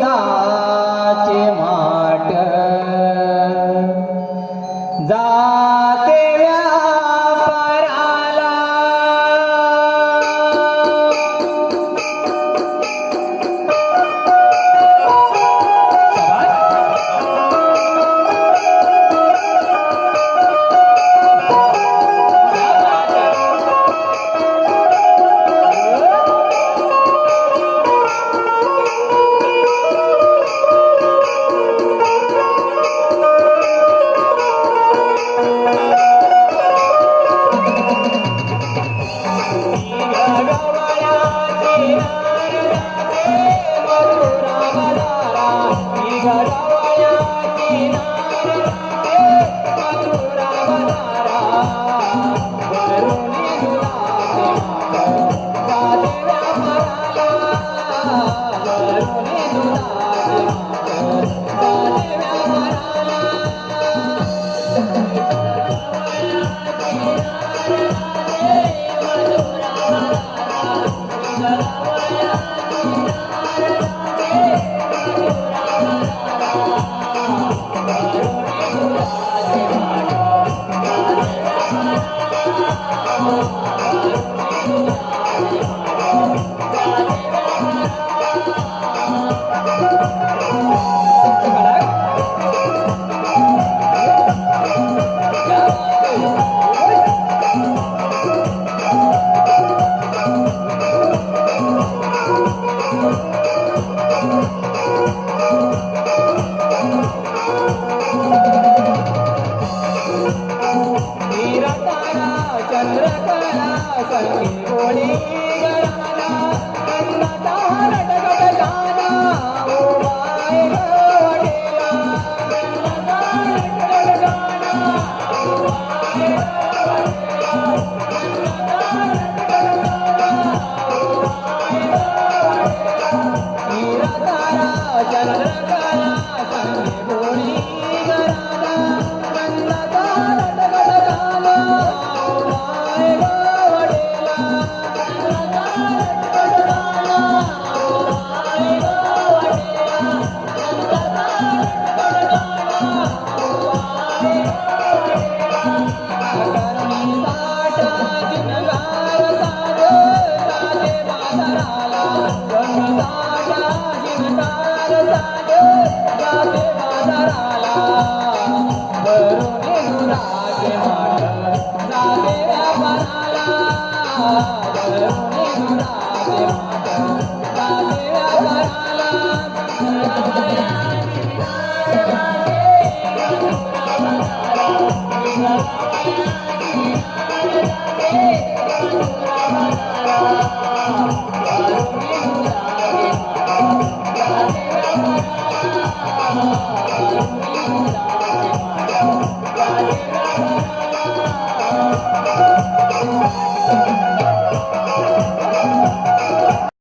दुधाचे माट. जातेल्या Thank you. Jangan lupa like, share, dan subscribe